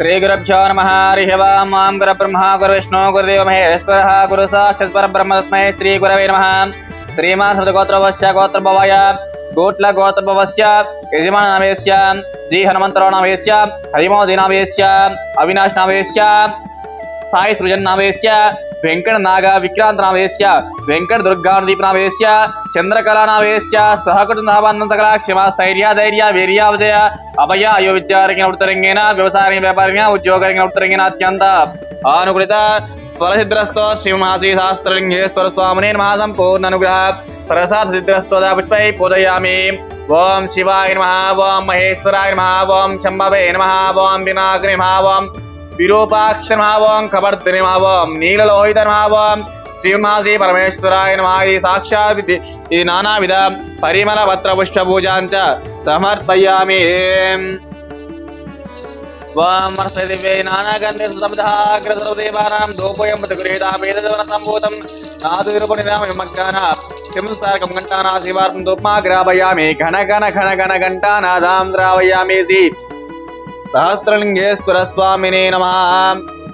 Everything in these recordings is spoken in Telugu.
श्रीगुरुभ्यो नमः, हरिः वां माँ गुरुब्रह्मा गुरुविष्णु गुरुदेव महेश्वरः गुरुसाक्षात् परब्रह्म तस्मै श्रीगुरवे नमः। श्रीमान् शब्दगोत्रभवस्य गोत्रभवाय, गोट्लगोत्रभवस्य यजमाननामेस्य जी हनुमन्तराणामेस्य हरिमोदिनामेस्य अविनाशनामेस्य साई सृजन्नामेस्य వెంకట నాగ విక్రాంత నామేశ్య వెంకట దుర్గా దీప దీపనామేశ్య చంద్రకళా నామేశ్య సహకటునాభానంతకళా క్షమా స్థైర్య ధైర్య వీర్య వీర్యావజయ అభయ అయో విద్యారంగిన వృత్తరంగిణ వ్యాపారంగిన వ్యాపారంగిణ ఉద్యోగరంగిన వృత్తరంగిణ అత్యంత ఆనుకూలిత స్వరసిద్రస్తో శ్రీమహాశ్రీ శాస్త్రలింగేశ్వర స్వామిని మహాసంపూర్ణ అనుగ్రహ ప్రసాద సిద్ధ్రస్తో దాపుష్పై పూజయామి. ఓం శివాయ నమ ఓం మహేశ్వరాయ నమ ఓం శంభవే నమ ఓం వినాయక నమ ఓం విరూపాక్షరమావం కబర్ధనిమావం నీలలోహితమావం శ్రీమాసి పరమేశ్వరాయ నమః సాక్షాత్ ఇది ఈ నానావిధ పరిమళ పత్ర పుష్ప పూజాంచ సమర్పయామి వాం దివ్యై నానాగంధే సుసమధాగ్రసర్వదేవానాం దోపోయం ప్రతిగృహీతాం వేదవన సంభూతం నాదురుపణి నామ మగ్గాన సింసారకం ఘంటానా శివార్థం దుప్మా గ్రాపయామి ఘన ఘన ఘన ఘన ఘంటానాదాం ద్రావయామి సహస్రలింగేశ్వర స్వామినే నమ.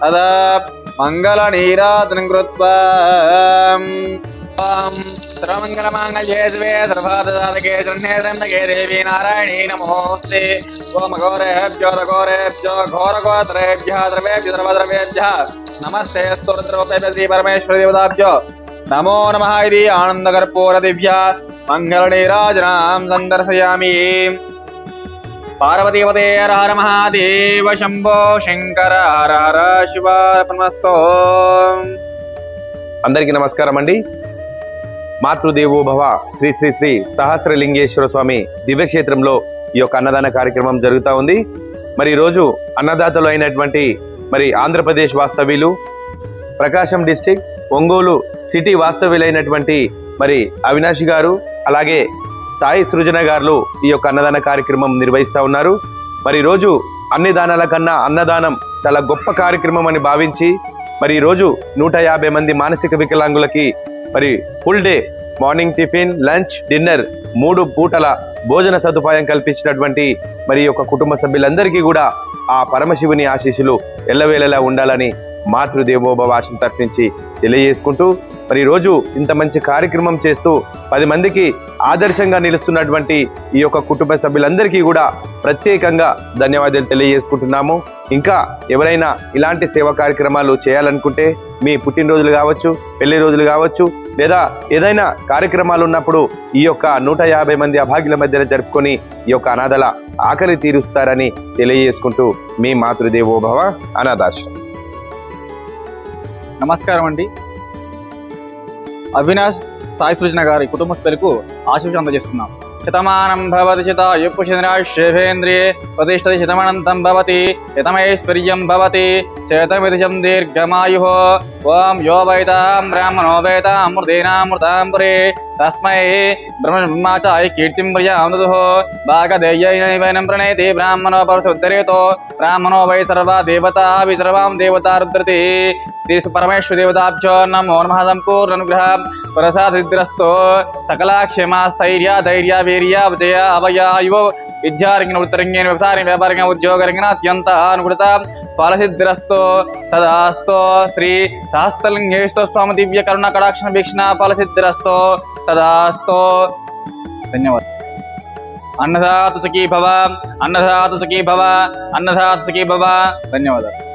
తద మంగళ నీరాధనం కృత్వా. సర్వమంగళమాంగళ్యే శివే సర్వాదకే శరణ్యే దేవి నారాయణీ నమోస్తే ఓం ఘోరేభ్యో ఘోరేభ్యో ఘోరఘోత్రేభ్య ద్రవేభ్య సర్వద్రవేభ్య నమస్తే స్తోత్రోపేభ్య శ్రీ పరమేశ్వర దేవతాభ్యో నమో నమ ఇది ఆనందకర్పూర దివ్య మంగళ నీరాజనాం సందర్శయామి పార్వతీపతే హర మహాదేవ శంభో శంకర హర హర శివార్పణమస్తో అందరికీ నమస్కారం అండి. మాతృదేవో భవ శ్రీ శ్రీ శ్రీ సహస్రలింగేశ్వర స్వామి దివ్యక్షేత్రంలో ఈ యొక్క అన్నదాన కార్యక్రమం జరుగుతూ ఉంది. మరి ఈరోజు అన్నదాతలు అయినటువంటి మరి ఆంధ్రప్రదేశ్ వాస్తవ్యులు ప్రకాశం డిస్టిక్ ఒంగోలు సిటీ వాస్తవ్యులైనటువంటి మరి అవినాష్ గారు అలాగే సాయి సృజన గారు ఈ యొక్క అన్నదాన కార్యక్రమం నిర్వహిస్తూ ఉన్నారు. మరి ఈరోజు అన్ని దానాల కన్నా అన్నదానం చాలా గొప్ప కార్యక్రమం అని భావించి మరి ఈరోజు నూట యాభై మంది మానసిక వికలాంగులకి మరి full day morning tiffin lunch dinner మూడు పూటల భోజన సదుపాయం కల్పించినటువంటి మరి యొక్క కుటుంబ సభ్యులందరికీ కూడా ఆ పరమశివుని ఆశీస్సులు ఎల్లవేళలా ఉండాలని మాతృదేవోభవ ఆశను తరఫించి తెలియజేసుకుంటూ మరి ఈరోజు ఇంత మంచి కార్యక్రమం చేస్తూ పది మందికి ఆదర్శంగా నిలుస్తున్నటువంటి ఈ యొక్క కుటుంబ సభ్యులందరికీ కూడా ప్రత్యేకంగా ధన్యవాదాలు తెలియజేసుకుంటున్నాము. ఇంకా ఎవరైనా ఇలాంటి సేవా కార్యక్రమాలు చేయాలనుకుంటే మీ పుట్టినరోజులు కావచ్చు పెళ్ళి రోజులు కావచ్చు లేదా ఏదైనా కార్యక్రమాలు ఉన్నప్పుడు ఈ యొక్క నూట యాభై మంది అభాగ్యుల మధ్యన జరుపుకొని ఈ యొక్క అనాథల ఆకలి తీరుస్తారని తెలియజేసుకుంటూ మీ మాతృదేవోభవ అనాథాశ్రమం. నమస్కారం అండి. అవినాష్ సాయి సృజన గారి కుటుంబ సభ్యులకు ఆశీస్సులు అందజేస్తున్నాం. శతమానం భవతి శత యుపుషేంద్రియే ప్రతిష్టతి శతమనంతం భవతి శతమైశ్వర్యం భవతి శతమిదిశం దీర్ఘమాయు. ओम यो वैदाम ब्राह्मणो वेता अमृतेनामृताम्बरे तस्मै ब्रह्मचाय कीर्तिं प्रियामृतुः भागधेयैनैवैनं प्रणेति ब्राह्मणो परशुद्धरेतो ब्राह्मणो वै सर्वा देवता वि देवता रुद्रति श्रीसु परमेश्वर देवताभ्यो नमो नमः सम्पूर्णनुग्रह प्रसादसिद्धिरस्तु सकला क्षमा स्थैर्या धैर्या वीर्या विजया अवया इव విద్యారంగిన ఉత్తరంగిన వ్యవసాయ వ్యాపారంగా ఉద్యోగరంగిన అత్యంత అనుకృత ఫలసిద్ధిరస్తో తదాస్తో శ్రీ సహస్రలింగేశ్వర స్వామి దివ్య కరుణ కటాక్షణ వీక్షణ ఫలసిద్ధిరస్తో తదాస్తో. ధన్యవాదాలు. అన్నదాతు సుఖీ భవ అన్నదాతు సుఖీ భవ అన్నదాతు సుఖీ భవ ధన్యవాదాలు.